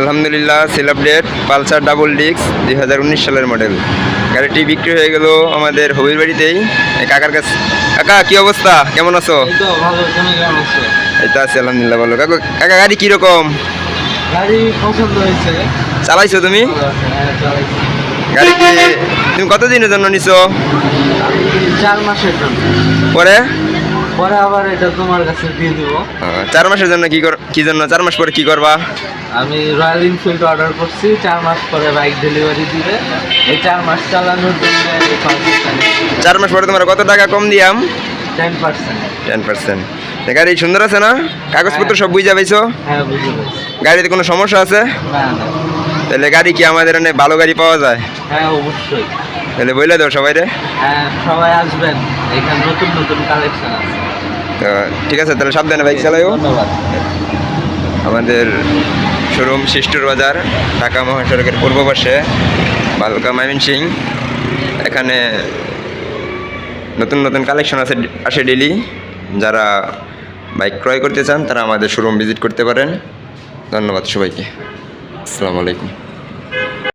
আলহামদুলিল্লাহ sell update Pulsar double ডিক্স দুই হাজার উনিশ সালের মডেল গাড়িটি বিক্রি হয়ে গেল আমাদের হবির বাড়িতেই। কাকার কাছে কাকা কি অবস্থা? কেমন আছো? এই তো আছো? আলহামদুলিল্লাহ ভালো। কাকু কাকা গাড়ি কীরকম? চালাইছো তুমি? হ্যাঁ, চালাইছি। গাড়ি কি তুমি কতদিনের জন্য নিছো? চার মাসের জন্য। পরে? পরে আবার এটা তোমার কাছে দিয়ে দিব। চার মাসের জন্য কি কর কি জন্য চার মাস পরে কি করবা? আমি রয়্যাল এনফিল্ড অর্ডার করছি চার মাস পরে বাইক ডেলিভারি দিবে। এই চার মাস চালানোর জন্য চার মাস পরে তোমার কত টাকা কম দিয়াম? টেন পার্সেন্ট টেন পার্সেন্ট গাড়ি সুন্দর আছে না? কাগজপত্র সব বুঝে পাইছো? হ্যাঁ পারছি গাড়িতে কোনো সমস্যা আছে? না না। তাহলে গাড়ি কি আমাদের এখানে ভালো গাড়ি পাওয়া যায়? হ্যাঁ অবশ্যই। তাহলে বলে দাও সবাই রে হ্যাঁ সবাই আসবেন। এখানে নতুন নতুন কালেকশন আছে। তো ঠিক আছে তাহলে সাবধানে বাইক চালাইও। ধন্যবাদ। আমাদের শোরুম শিষ্টুর বাজার ঢাকা মহাসড়কের পূর্ব পাশে বালকা মাইমিন সিং। এখানে নতুন নতুন কালেকশন আছে আসে ডেলি যারা বাইক ক্রয় করতে চান তারা আমাদের শোরুম ভিজিট করতে পারেন। ধন্যবাদ সবাইকে। আসসালামু আলাইকুম।